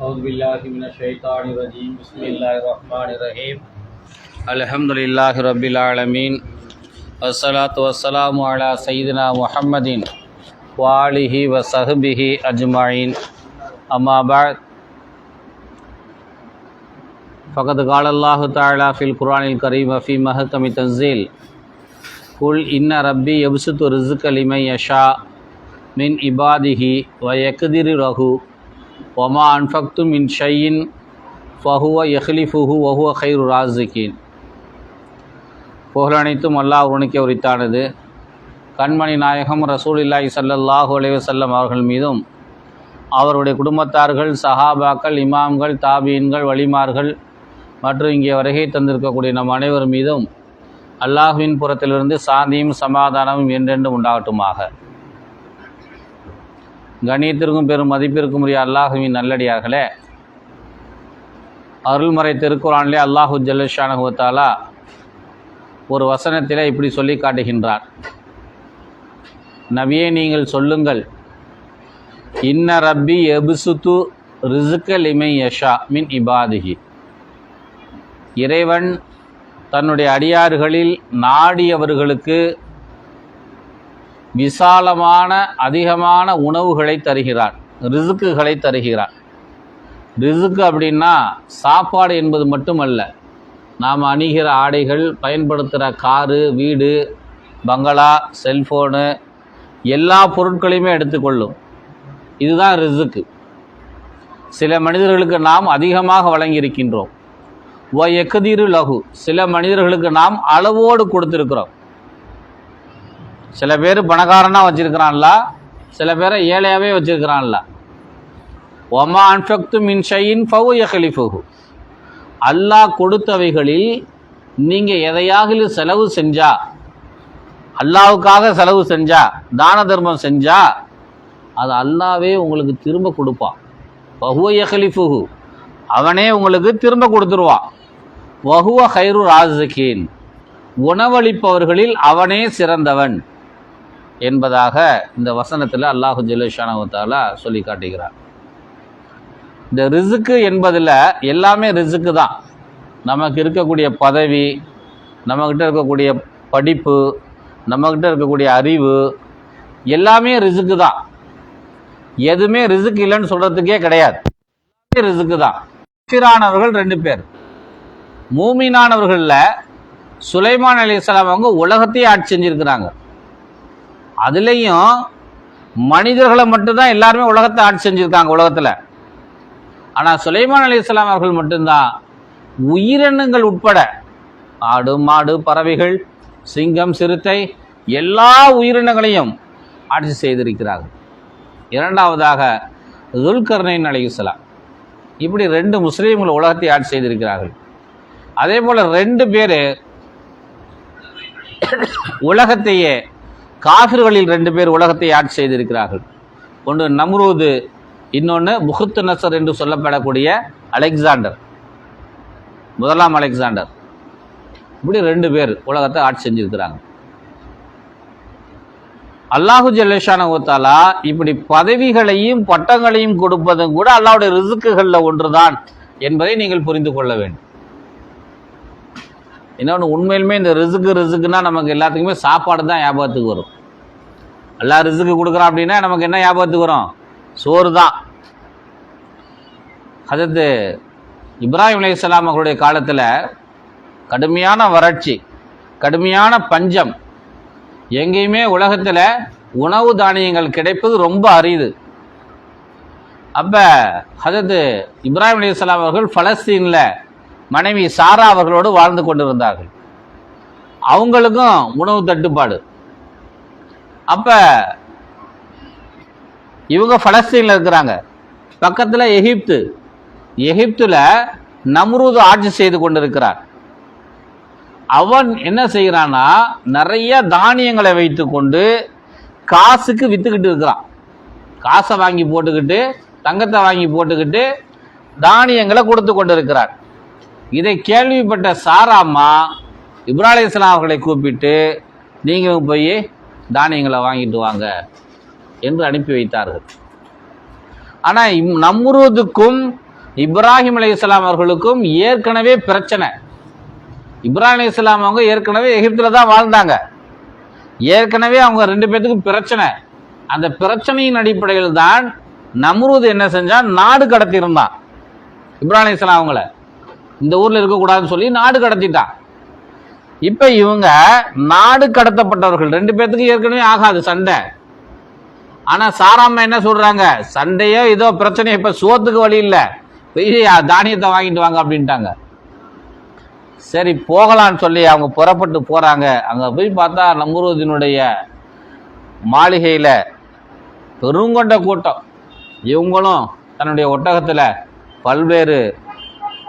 أعوذ بالله من الشيطان الرجيم. بسم الله الرحمن الرحيم. الحمد لله رب العالمين والصلاة والسلام على سيدنا محمد وآله وصحبه أجمعين أما بعد. فقد قال الله تعالى في القرآن الكريم وفي محكم تنزيل قل إن ربي يبسط الرزق لمن يشاء من عباده ويقدر له ஒமா அன்ஃபக்தும் இன் ஷையின் ஃபஹுவ எஹ்லிஃபுஹு ஒஹுவ ஹைரு ராசிகின் புகழனைத்தும் அல்லாஹ் உனக்கே உரித்தானது. கண்மணி நாயகம் ரசூல் இல்லாஹி சல்லல்லாஹு அலைவசல்லம் அவர்கள் மீதும் அவருடைய குடும்பத்தார்கள் சஹாபாக்கள் இமாம்கள் தாபீன்கள் வலிமார்கள் மற்றும் இங்கே வருகை தந்திருக்கக்கூடிய நம் அனைவர் மீதும் அல்லாஹுவின் புறத்திலிருந்து சாந்தியும் சமாதானமும் என்றென்றும் உண்டாகட்டுமாக. கணியத்திற்கும் பெரும் மதிப்பிற்கும் உரிய அல்லாஹுவின் நல்லடியார்களே. அருள்மறை திருக்குறானிலே அல்லாஹு ஜல்லஷானுவத்தாலா ஒரு வசனத்திலே இப்படி சொல்லி காட்டுகின்றார். நபியே நீங்கள் சொல்லுங்கள். இன்ன ரப்பி எபுசுத்து ரிசுக்க யஷா மின் இபாதிகி இறைவன் தன்னுடைய அடியார்களில் நாடியவர்களுக்கு விசாலமான அதிகமான உணவுகளை தருகிறார். ரிசுக்குகளை தருகிறார். ரிசுக்கு அப்படின்னா சாப்பாடு என்பது மட்டுமல்ல. நாம் அணிகிற ஆடைகள் பயன்படுத்துகிற காரு வீடு பங்களா செல்ஃபோனு எல்லா பொருட்களையுமே எடுத்துக்கொள்ளும் இதுதான் ரிசுக்கு. சில மனிதர்களுக்கு நாம் அதிகமாக வழங்கியிருக்கின்றோம். ஒ எக்கதீரு லகு. சில மனிதர்களுக்கு நாம் அளவோடு கொடுத்துருக்குறோம். சில பேர் பணக்காரனாக வச்சுருக்கிறான்ல சில பேரை ஏழையாகவே வச்சுருக்கிறான்ல. ஒமா அன்ஃபக்து மின் ஷையின் ஃபவு யஹலிஃபுகு அல்லாஹ் கொடுத்தவைகளில் நீங்கள் எதையாக செலவு செஞ்சா அல்லாவுக்காக செலவு செஞ்சா தான தர்மம் செஞ்சா அது அல்லாவே உங்களுக்கு திரும்ப கொடுப்பான். வஹுவ யஹலிஃபுகு அவனே உங்களுக்கு திரும்ப கொடுத்துருவான். வஹுவ ஹைரு ராஜகீன் உணவளிப்பவர்களில் அவனே சிறந்தவன். என்பதாக இந்த வசனத்தில் அல்லாஹு ஜல்லுஷானவத்தாலா சொல்லி காட்டுகிறார். இந்த ரிசுக்கு என்பதில் எல்லாமே ரிசுக்கு தான். நமக்கு இருக்கக்கூடிய பதவி நம்மக்கிட்ட இருக்கக்கூடிய படிப்பு நம்மக்கிட்ட இருக்கக்கூடிய அறிவு எல்லாமே ரிசுக்கு தான். எதுவுமே ரிசுக்கு இல்லைன்னு சொல்கிறதுக்கே கிடையாது. ரிசுக்கு தான். காஃபிரானவர்கள் ரெண்டு பேர். மூமினானவர்களில் சுலைமான் அலி இஸ்லாம் அவங்க உலகத்தையே ஆட்சி செஞ்சுருக்கிறாங்க. அதுலேயும் மனிதர்களை மட்டும்தான் எல்லாருமே உலகத்தை ஆட்சி செஞ்சுருக்காங்க உலகத்தில். ஆனால் சுலைமான் அலி இஸ்லாம் அவர்கள் மட்டும்தான் உயிரினங்கள் உட்பட ஆடு மாடு பறவைகள் சிங்கம் சிறுத்தை எல்லா உயிரினங்களையும் ஆட்சி செய்திருக்கிறார்கள். இரண்டாவதாக துல்கர்னைன் அலி இஸ்லாம். இப்படி ரெண்டு முஸ்லீம்கள் உலகத்தை ஆட்சி செய்திருக்கிறார்கள். அதே போல் ரெண்டு பேர் உலகத்தையே காஃபிர்களில் ரெண்டு பேர் உலகத்தை ஆட்சி செய்திருக்கிறார்கள். ஒன்று நம்ரூது இன்னொன்று முகுத்து நசர் என்று சொல்லப்படக்கூடிய அலெக்சாண்டர். முதலாம் அலெக்சாண்டர். இப்படி ரெண்டு பேர் உலகத்தை ஆட்சி செஞ்சிருக்கிறாங்க. அல்லாஹு ஜல்லேஷான ஓத்தாலா இப்படி பதவிகளையும் பட்டங்களையும் கொடுப்பதும் கூட அல்லாவுடைய ரிசுக்குகளில் ஒன்றுதான் என்பதை நீங்கள் புரிந்து கொள்ள வேண்டும். இன்னொன்று உண்மையிலுமே இந்த ரிசுக்கு ரிசுக்குன்னா நமக்கு எல்லாத்துக்குமே சாப்பாடு தான் ஞாபகத்துக்கு வரும். எல்லா ரிசுக்கு கொடுக்குறோம் அப்படின்னா நமக்கு என்ன ஞாபகத்துக்கு வரும்? சோறு தான். அதற்கு இப்ராஹிம் அலி இஸ்லாம் அவர்களுடைய காலத்தில் கடுமையான வறட்சி கடுமையான பஞ்சம் எங்கேயுமே உலகத்தில் உணவு தானியங்கள் கிடைப்பது ரொம்ப அரிது. அப்போ அதாவது இப்ராஹிம் அலி இஸ்லாம் அவர்கள் பலஸ்தீனில் மனைவி சாரா அவர்களோடு வாழ்ந்து கொண்டிருந்தார்கள். அவங்களுக்கும் உணவு தட்டுப்பாடு. அப்போ இவங்க பலஸ்தீனில் இருக்கிறாங்க. பக்கத்தில் எகிப்து. எகிப்தில் நம்ரூது ஆட்சி செய்து கொண்டிருக்கிறார். அவன் என்ன செய்கிறான்னா நிறைய தானியங்களை வைத்து கொண்டு காசுக்கு விற்றுக்கிட்டு இருக்கிறான். காசை வாங்கி போட்டுக்கிட்டு தங்கத்தை வாங்கி போட்டுக்கிட்டு தானியங்களை கொடுத்து கொண்டு இருக்கிறார் இதை கேள்விப்பட்ட சாராம்மா இப்ராஹிம் இஸ்லாம் அவர்களை கூப்பிட்டு நீங்களும் போய் தானியங்களை வாங்கிட்டு வாங்க என்று அனுப்பி வைத்தார்கள். ஆனால் இம் நம்ருதுக்கும் இப்ராஹிம் அலைஹிஸ்ஸலாம் அவர்களுக்கும் ஏற்கனவே பிரச்சனை. இப்ராஹிம் இஸ்லாம் அவங்க ஏற்கனவே எகிப்தில் தான் வாழ்ந்தாங்க. ஏற்கனவே அவங்க ரெண்டு பேர்த்துக்கும் பிரச்சனை. அந்த பிரச்சனையின் அடிப்படையில் தான் நம்ரூத் என்ன செஞ்சால் நாடு கடத்தியிருந்தான். இப்ராஹிம் இஸ்லாம் அவங்கள. இந்த ஊர்ல இருக்கக்கூடாதுன்னு சொல்லி நாடு கடத்திட்டான் இப்ப இவங்க நாடு கடத்தப்பட்டவர்கள் ரெண்டு பேர்த்துக்கு ஏற்கனவே ஆகாது சண்டை. ஆனா சாராம என்ன சொல்றாங்க? சண்டையோ ஏதோ பிரச்சனையோ இப்ப சோத்துக்கு வழி இல்ல. போய் தானியத்தை வாங்கிட்டு வாங்க அப்படின்ட்டாங்க. சரி போகலான்னு சொல்லி அவங்க புறப்பட்டு போறாங்க. அங்க போய் பார்த்தா நம்ருதினுடைய மாளிகையில பெருங்கொண்ட கூட்டம். இவங்களும் தன்னுடைய ஒட்டகத்துல பல்வேறு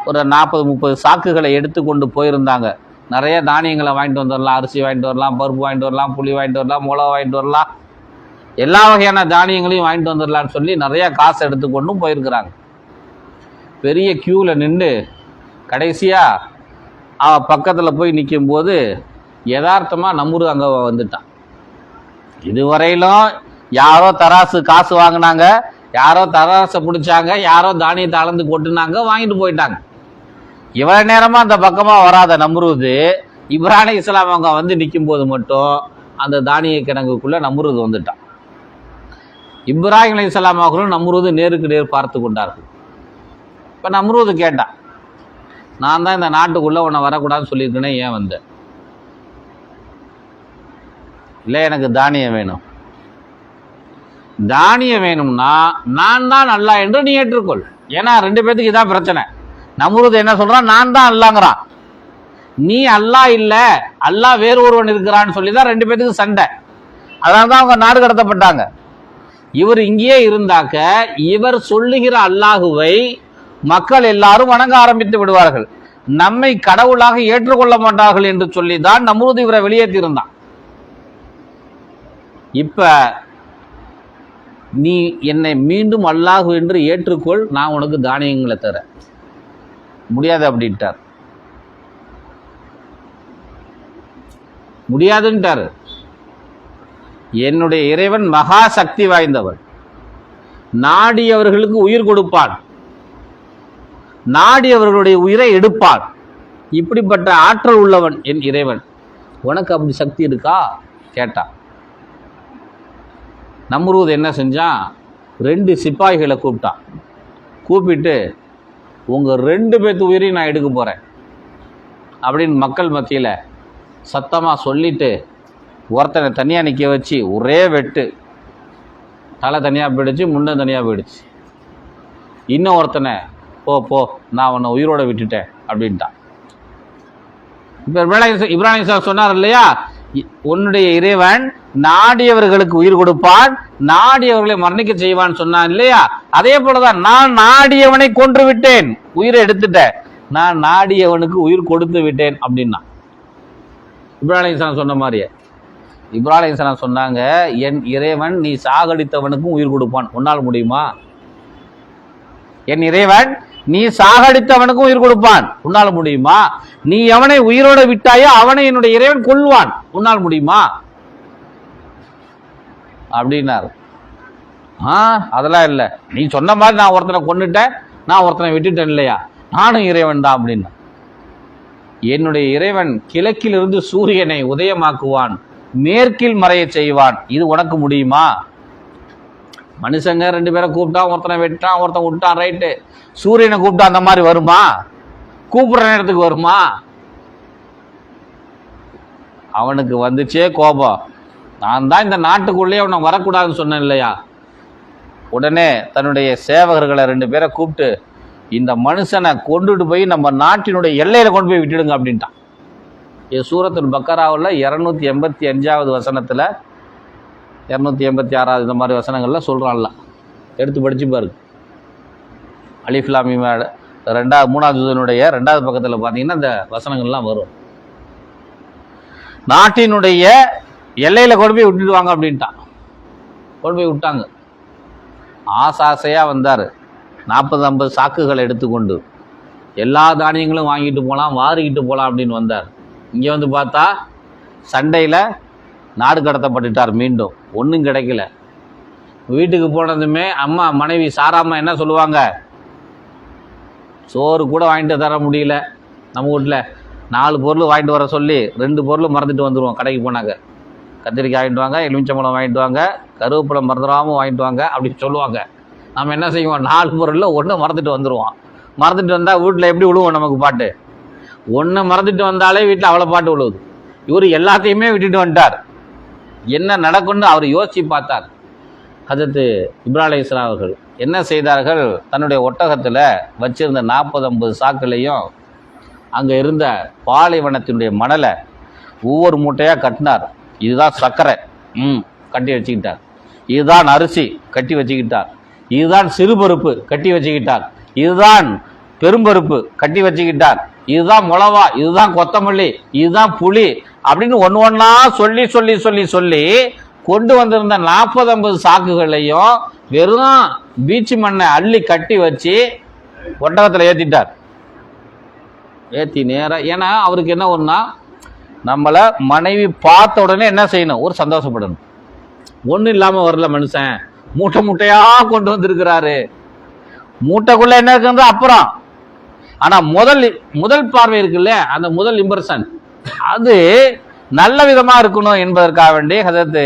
ஒரு நாற்பது முப்பது சாக்குகளை எடுத்து கொண்டு போயிருந்தாங்க. நிறைய தானியங்களை வாங்கிட்டு வந்துடலாம் அரிசி வாங்கிட்டு வரலாம் பருப்பு வாங்கிட்டு வரலாம் புளி வாங்கிட்டு வரலாம் மிளகா வாங்கிட்டு வரலாம். எல்லா வகையான தானியங்களையும் வாங்கிட்டு வந்துடலாம்னு சொல்லி நிறைய காசு எடுத்துக்கொண்டும் போயிருக்கிறாங்க. பெரிய க்யூவில் நின்று கடைசியாக அவ பக்கத்தில் போய் நிற்கும்போது யதார்த்தமாக நம்புரு அங்கே வந்துட்டான். இதுவரையிலும் யாரோ தராசு காசு வாங்கினாங்க யாரோ தராசை பிடிச்சாங்க யாரோ தானியத்தை அளந்து கொட்டுனாங்க வாங்கிட்டு போயிட்டாங்க. இவ்வளவு நேரமா அந்த பக்கமா வராத நம்ருது. இப்ராஹிம் இஸ்லாம் அவங்க வந்து நிற்கும் போது மட்டும் அந்த தானிய கிணங்குக்குள்ள நம்ருது வந்துட்டான். இப்ராஹிம் அலி இஸ்லாம் அவர்களும் நம்ருது நேருக்கு நேர் பார்த்து கொண்டார்கள். இப்போ நம்ருது கேட்டான் நான் தான் இந்த நாட்டுக்குள்ள உன்னை வரக்கூடாதுன்னு சொல்லியிருக்கேனே ஏன் வந்த? இல்லை எனக்கு தானியம் வேணும். தானியம் வேணும்னா நான் தான் நல்லா என்று நீ ஏற்றுக்கொள். ஏன்னா ரெண்டு பேர்த்துக்கு இதான் பிரச்சனை. நமுருது என்ன சொல்றான்? நான் தான் அல்லாங்கிறான். நீ அல்லா இல்ல அல்லாஹ் வேறு ஒருவன் இருக்கிறான்னு சொல்லி தான் ரெண்டு பேத்துக்கு சண்டை. அதனால தான் அவங்க நாடு கடத்தப்பட்டாங்க. இவர் இங்கேயே இருந்தாக்க இவர் சொல்லுகிற அல்லாஹுவை மக்கள் எல்லாரும் வணங்க ஆரம்பித்து விடுவார்கள். நம்மை கடவுளாக ஏற்றுக்கொள்ள மாட்டார்கள் என்று சொல்லி தான் நமுருது இவரை வெளியேற்றி இருந்தான் இப்ப நீ என்னை மீண்டும் அல்லாஹு என்று ஏற்றுக்கொள் நான் உனக்கு தானியங்களை தரேன். முடியாது அப்படின்ட்டார். முடியாதுன்ட்டாரு. என்னுடைய இறைவன் மகா சக்தி வாய்ந்தவன் நாடியவர்களுக்கு உயிர் கொடுப்பான் நாடியவர்களுடைய உயிரை எடுப்பான் இப்படிப்பட்ட ஆற்றல் உள்ளவன் என் இறைவன். உனக்கு அப்படி சக்தி இருக்கா? கேட்டான் நம்ரூத் என்ன செஞ்சான்? ரெண்டு சிப்பாய்களை கூப்பிட்டான். கூப்பிட்டு உங்கள் ரெண்டு பேர்த்து உயிரையும் நான் எடுக்க போகிறேன் அப்படின்னு மக்கள் மத்தியில் சத்தமாக சொல்லிட்டு ஒருத்தனை தனியாக நிற்க வச்சு ஒரே வெட்டு. தலை தனியாக போயிடுச்சு முண்டை தனியாக போயிடுச்சு. இன்னும் ஒருத்தனை போ போ நான் உன்னை உயிரோட விட்டுட்டேன் அப்படின்ட்டான். இப்போ இப்ராஹிம் இப்ராஹிம் சார் சொன்னார் இல்லையா? இ- உன்னுடைய இறைவன் நாடியவர்களுக்கு உயிர் கொடுப்பான் நாடியவர்களை மரணிக்க செய்வான் சொன்னான் இல்லையா? அதே போலதான் நான் நாடியவனை கொன்று விட்டேன். உயிரை எடுத்துட்டேன். நான் நாடியவனுக்கு உயிர் கொடுத்து விட்டேன் அப்படின்னா. இப்ராஹிம் இஸ்லாம் சொன்ன மாதிரியே. இப்ராஹிம் இஸ்லாம் சொன்னாங்க என் இறைவன் நீ சாகடித்தவனுக்கும் உயிர் கொடுப்பான். உன்னால் முடியுமா? என் இறைவன் நீ சாகடித்தவனுக்கும் உயிர் கொடுப்பான். உன்னால் முடியுமா? நீ எவனை உயிரோட விட்டாயோ அவனை என்னுடைய இறைவன் கொள்வான் உன்னால் முடியுமா? அப்படின்னாரு. ஆ அதெல்லாம் இல்லை. நீ சொன்ன மாதிரி நான் ஒருத்தனை கொண்டுட்டேன் நான் ஒருத்தனை விட்டுட்டேன் இல்லையா? நானும் இறைவன் தான் அப்படின்னு. என்னுடைய இறைவன் கிழக்கிலிருந்து சூரியனை உதயமாக்குவான் மேற்கில் மறையச் செய்வான். இது உனக்கு முடியுமா? மனுஷங்க ரெண்டு பேரை கூப்பிட்டா ஒருத்தனை வெட்டான் ஒருத்தன் விட்டான் ரைட்டு சூரியனை கூப்பிட்டா அந்த மாதிரி வருமா? கூப்பிடுற நேரத்துக்கு வருமா? அவனுக்கு வந்துச்சே கோபம். நான் தான் இந்த நாட்டுக்குள்ளேயே அவனை வரக்கூடாதுன்னு சொன்னேன் இல்லையா? உடனே தன்னுடைய சேவகர்களை ரெண்டு பேரை கூப்பிட்டு இந்த மனுஷனை கொண்டுட்டு போய் நம்ம நாட்டினுடைய எல்லையில் கொண்டு போய் விட்டுடுங்க அப்படின்ட்டான். இது சூரத்துல் பக்கராவில் இரநூத்தி எண்பத்தி அஞ்சாவது வசனத்தில் இரநூத்தி எண்பத்தி ஆறாவது இந்த மாதிரி வசனங்களில் சொல்கிறான்ல எடுத்து படித்து பாருங்க. அலிஃப்லாமி ரெண்டாவது மூணாவது இதனுடைய ரெண்டாவது பக்கத்தில் பார்த்தீங்கன்னா இந்த வசனங்கள்லாம் வரும். நாட்டினுடைய எல்லையில் கொண்டு போய் விட்டுடுவாங்க அப்படின்ட்டான். கொண்டு போய் விட்டாங்க. ஆசாசையாக வந்தார். நாற்பது ஐம்பது சாக்குகளை எடுத்துக்கொண்டு எல்லா தானியங்களும் வாங்கிட்டு போகலாம் வாரிக்கிட்டு போகலாம் அப்படின்னு வந்தார். இங்கே வந்து பார்த்தா சண்டையில் நாடு கடத்தப்பட்டுட்டார் மீண்டும். ஒன்றும் கிடைக்கல. வீட்டுக்கு போனதுமே அம்மா மனைவி சாராம்மா என்ன சொல்லுவாங்க? சோறு கூட வாங்கிட்டு தர முடியல நம்ம வீட்டில். நாலு பொருள் வாங்கிட்டு வர சொல்லி ரெண்டு பொருள் மறந்துட்டு வந்துடுவோம் கடைக்கு போனாங்க கத்திரிக்காய் வாங்கிட்டு வாங்க எலுமிச்சம்பழம் வாங்கிட்டு வாங்க கருவேப்பிலை மறந்துடாமல் வாங்கிட்டு வாங்க அப்படின்னு சொல்லுவாங்க. நம்ம என்ன செய்வோம்? நாலு பொருளில் ஒன்று மறந்துட்டு வந்துடுவோம் மறந்துட்டு வந்தால் வீட்டில் எப்படி விழுவோம் நமக்கு பாட்டு? ஒன்று மறந்துட்டு வந்தாலே வீட்டில் அவ்வளோ பாட்டு விழுவுது. இவர் எல்லாத்தையுமே விட்டுட்டு வந்துட்டார். என்ன நடக்கும்னு அவர் யோசித்து பார்த்தார். ஹஜரத்து இப்ராஹிம் இஸ்லாம் அவர்கள் என்ன செய்தார்கள்? தன்னுடைய ஒட்டகத்தில் வச்சிருந்த நாற்பது ஐம்பது சாக்குலையும் அங்கே இருந்த பாலைவனத்தினுடைய மணலை ஒவ்வொரு மூட்டையாக கட்டினார். இதுதான் சர்க்கரை. ம் கட்டி வச்சுக்கிட்டார். இதுதான் அரிசி கட்டி வச்சுக்கிட்டார். இதுதான் சிறுபருப்பு கட்டி வச்சுக்கிட்டார். இதுதான் பெரும்பருப்பு கட்டி வச்சுக்கிட்டார். இதுதான் மிளவா இதுதான் கொத்தமல்லி இதுதான் புளி அப்படின்னு ஒன்று ஒன்றா சொல்லி சொல்லி சொல்லி சொல்லி கொண்டு வந்திருந்த நாற்பது ஐம்பது சாக்குகளையும் வெறும் பீச்சு மண்ணை அள்ளி கட்டி வச்சு ஒட்டகத்தில் ஏற்றிட்டார் ஏற்றி நேராக ஏன்னா அவருக்கு என்ன ஒன்றா நம்மளை மனைவி பார்த்த உடனே என்ன செய்யணும்? ஒரு சந்தோஷப்படணும். ஒன்றும் இல்லாமல் வரல மனுஷன். மூட்டை மூட்டையாக கொண்டு வந்திருக்கிறாரு. மூட்டைக்குள்ளே என்ன இருக்குன்ற அப்புறம். ஆனால் முதல் முதல் பார்வை இருக்குல்ல அந்த முதல் இம்ப்ரெஷன் அது நல்ல விதமாக இருக்கணும் என்பதற்காக வேண்டி ஹதரத்து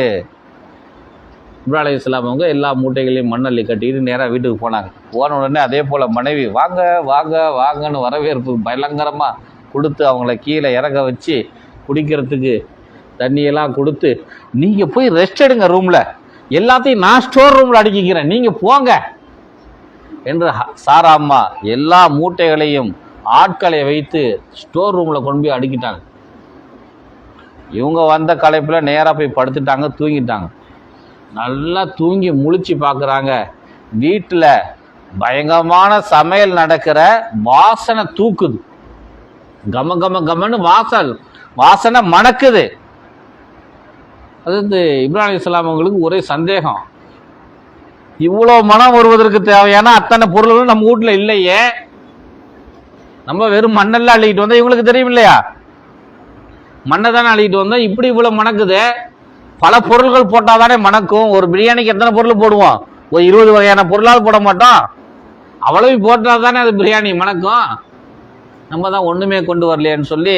இப்ராஹிம் இஸ்லாம் அவங்க எல்லா மூட்டைகளையும் மண்ணள்ளி கட்டிட்டு நேராக வீட்டுக்கு போனாங்க. போன உடனே அதே போல் மனைவி வாங்க வாங்க வாங்கன்னு வரவேற்பு பயங்கரமாக கொடுத்து அவங்கள கீழே இறங்க வச்சு குடிக்கிறதுக்கு தண்ணியெல்லாம் கொடுத்து நீங்கள் போய் ரெஸ்ட் எடுங்க ரூமில் எல்லாத்தையும் நான் ஸ்டோர் ரூமில் அடிக்கிக்கிறேன். நீங்கள் போங்க. என்று சாராம்மா சாரா அம்மா எல்லா மூட்டைகளையும் ஆட்களை வைத்து ஸ்டோர் ரூமில் கொண்டு போய் அடுக்கிட்டாங்க. இவங்க வந்த களைப்பில் நேராக போய் படுத்துட்டாங்க தூங்கிட்டாங்க. நல்லா தூங்கி முழிச்சு பார்க்குறாங்க வீட்டில் பயங்கரமான சமையல் நடக்கிற வாசனை தூக்குது. கம கம கமன்னு வாசல் வாசனை மணக்குது. அது இந்த இப்ராஹிம் இஸ்லாம் அவங்களுக்கு ஒரே சந்தேகம். இவ்வளோ மனம் வருவதற்கு தேவையான அத்தனை பொருள்களும் நம்ம வீட்டில் இல்லையே. நம்ம வெறும் மண்ணெல்லாம் அள்ளிக்கிட்டு வந்தால் இவங்களுக்கு தெரியும் இல்லையா மண்ணை தானே அள்ளிக்கிட்டு வந்தோம். இப்படி இவ்வளோ மணக்குது. பல பொருள்கள் போட்டால் தானே மணக்கும். ஒரு பிரியாணிக்கு எத்தனை பொருள் போடுவோம்? ஒரு இருபது வகையான பொருளால் போட மாட்டோம். அவ்வளவு போட்டால் தானே அது பிரியாணி மணக்கும். நம்ம தான் ஒன்றுமே கொண்டு வரலையேன்னு சொல்லி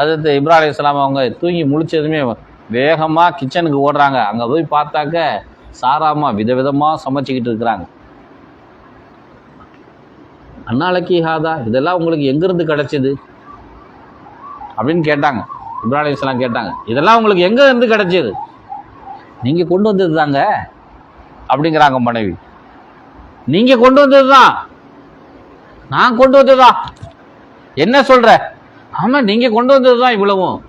அது இப்ராஹிம் இஸ்லாம் அவங்க தூங்கி முழிச்சதுமே வேகமாக கிச்சனுக்கு ஓடுறாங்க. அங்கே போய் பார்த்தாக்க சாராமா விதவிதமாக சமைச்சிக்கிட்டு இருக்கிறாங்க. அண்ணாளைக்கு ஹாதா? இதெல்லாம் உங்களுக்கு எங்கேருந்து கிடச்சிது? அப்படின்னு கேட்டாங்க. இப்ராஹிம் கேட்டாங்க. இதெல்லாம் உங்களுக்கு எங்கே இருந்து நீங்கள் கொண்டு வந்தது தாங்க அப்படிங்கிறாங்க மனைவி. நீங்கள் கொண்டு வந்தது தான். நான் கொண்டு வந்தது? தான் என்ன சொல்கிற ஆமாம் நீங்கள் கொண்டு வந்தது தான் இவ்வளவும்.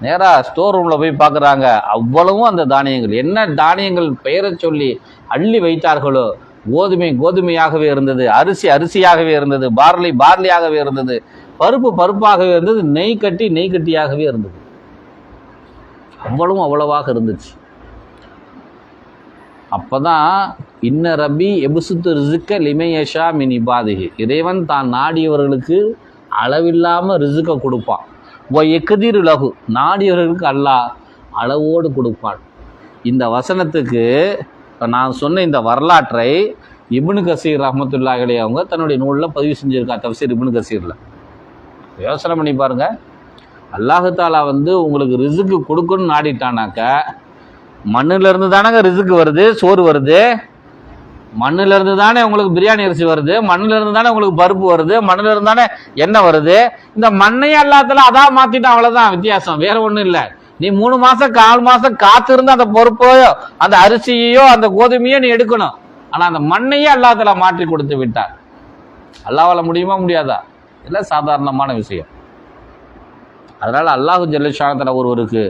நேராக ஸ்டோர் ரூமில் போய் பார்க்குறாங்க அவ்வளவும் அந்த தானியங்கள். என்ன தானியங்கள் பெயரை சொல்லி அள்ளி வைத்தார்களோ? கோதுமை கோதுமையாகவே இருந்தது அரிசி அரிசியாகவே இருந்தது பார்லி பார்லியாகவே இருந்தது பருப்பு பருப்பாகவே இருந்தது நெய் கட்டி நெய் கட்டியாகவே இருந்தது. அவ்வளவும் அவ்வளவாக இருந்துச்சு. அப்போதான் இன்ன ரபி எபுசுத்து ரிசுக்க லிமையஷா மினி இபாதிகி இறைவன் தான் நாடியவர்களுக்கு அளவில்லாமல் ரிசுக்க கொடுப்பான். எக்கதீர் லகு. நாடியவர்களுக்கு அல்லாஹ் அளவோடு கொடுப்பான் இந்த வசனத்துக்கு இப்போ நான் சொன்ன இந்த வரலாற்றை இப்னு கசீர் ரஹமத்துல்லாஹி அவங்க தன்னுடைய நூலில் பதிவு செஞ்சுருக்கா தப்சீர் இப்னு கசீரில். யோசனை பண்ணி பாருங்க. அல்லாஹு தாலா வந்து உங்களுக்கு ரிசுக்கு கொடுக்கணும்னு நாடிட்டானாக்க மண்ணிலேருந்து தானங்க ரிசுக்கு வருது சோறு வருது. மண்ணுல இருந்து தானே உங்களுக்கு பிரியாணி அரிசி வருது மண்ணுல இருந்து தானே உங்களுக்கு பருப்பு வருது மண்ணுல இருந்து தானே எண்ணெய் வருது. இந்த மண்ணையும் எல்லாத்துல அதான் மாத்திட்டான் அவ்வளவுதான் வித்தியாசம் வேற ஒண்ணும் இல்ல. நீ மூணு மாசம் கால் மாசம் காத்திருந்து அந்த பொறுப்பையோ அந்த அரிசியையோ அந்த கோதுமையோ நீ எடுக்கணும். ஆனா அந்த மண்ணையே அல்லாத்துல மாற்றி கொடுத்து விட்டார். அல்லாவால முடியுமா முடியாதா? இல்லை சாதாரணமான விஷயம். அதனால் அல்லாஹு ஜல்லிஷானத்தில் ஒருவருக்கு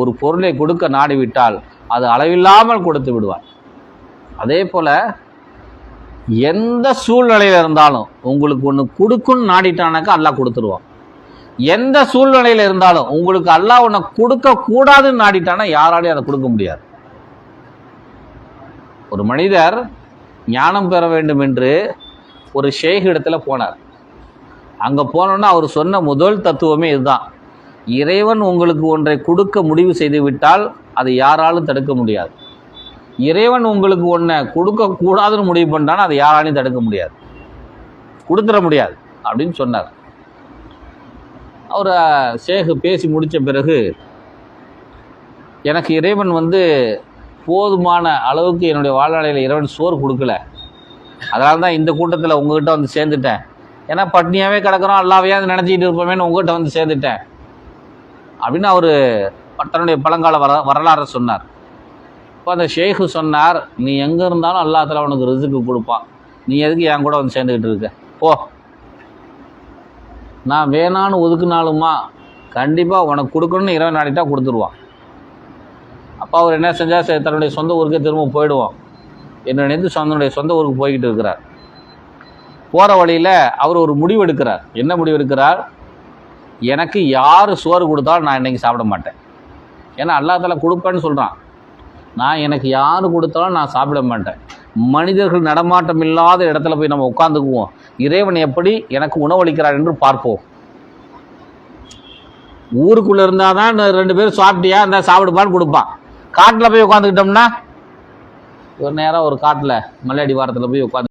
ஒரு பொருளை கொடுக்க நாடிவிட்டால் அது அளவில்லாமல் கொடுத்து விடுவார். அதே போல் எந்த சூழ்நிலையில் இருந்தாலும் உங்களுக்கு ஒன்று கொடுக்குன்னு நாடிட்டானாக்கா அல்லாஹ் கொடுத்துருவான். எந்த சூழ்நிலையில் இருந்தாலும் உங்களுக்கு அல்லாஹ் ஒன்று கொடுக்கக்கூடாதுன்னு நாடிட்டானா யாராலையும் அதை கொடுக்க முடியாது. ஒரு மனிதர் ஞானம் பெற வேண்டும் என்று ஒரு ஷேக் இடத்துல போனார். அங்கே போனோன்னா அவர் சொன்ன முதல் தத்துவமே இதுதான். இறைவன் உங்களுக்கு ஒன்றை கொடுக்க முடிவு செய்து விட்டால் அதை யாராலும் தடுக்க முடியாது. இறைவன் உங்களுக்கு ஒன்றை கொடுக்கக்கூடாதுன்னு முடிவு பண்ணிட்டானா அதை யாராலையும் தடுக்க முடியாது. கொடுத்துட முடியாது அப்படின்னு சொன்னார். அவர் சேகு பேசி முடித்த பிறகு எனக்கு இறைவன் வந்து போதுமான அளவுக்கு என்னுடைய வாழ்நாளையில் இறைவன் சோறு கொடுக்கல. அதனால தான் இந்த கூட்டத்தில் உங்ககிட்ட வந்து சேர்ந்துட்டேன். ஏன்னா பட்னியாகவே கிடக்குறோம் எல்லாவையாவது நினச்சிக்கிட்டு இருப்போமேன்னு உங்ககிட்ட வந்து சேர்ந்துட்டேன். அப்படின்னு அவர் தன்னுடைய பழங்கால வர வரலாறை சொன்னார். இப்போ அந்த ஷேகு சொன்னார் நீ எங்கே இருந்தாலும் அல்லாஹ் உனக்கு ரிசுக்கு கொடுப்பான். நீ எதுக்கு என் கூட வந்து சேர்ந்துக்கிட்டு இருக்க? போ. நான் வேணான்னு ஒதுக்குனாலுமா கண்டிப்பாக உனக்கு கொடுக்கணும்னு இரவு நாடிட்டா கொடுத்துருவான். அப்போ அவர் என்ன செஞ்சால் சரி தன்னுடைய சொந்த ஊருக்கே திரும்ப போயிடுவோம். என்ன நினைத்து தன்னுடைய சொந்த ஊருக்கு போய்கிட்டு இருக்கிறார். போகிற வழியில் அவர் ஒரு முடிவு எடுக்கிறார். என்ன முடிவு எடுக்கிறார்? எனக்கு யார் சோறு கொடுத்தாலும் நான் இன்றைக்கி சாப்பிட மாட்டேன். ஏன்னா அல்லாஹ் கொடுப்பேன்னு சொல்கிறான் நான் எனக்கு யார் கொடுத்தாலும் நான் சாப்பிட மாட்டேன். மனிதர்கள் நடமாட்டம் இல்லாத இடத்துல போய் நம்ம உட்காந்துக்குவோம் இறைவன் எப்படி எனக்கு உணவளிக்கிறார் என்று பார்ப்போம். ஊருக்குள்ளே இருந்தால் தான் ரெண்டு பேரும் சாப்பிட்டியா? இருந்தால் சாப்பிடுப்பான்னு கொடுப்பான். காட்டில் போய் உட்காந்துக்கிட்டோம்னா ஒரு நேரம் ஒரு காட்டில் மலையடி வாரத்தில் போய் உட்காந்து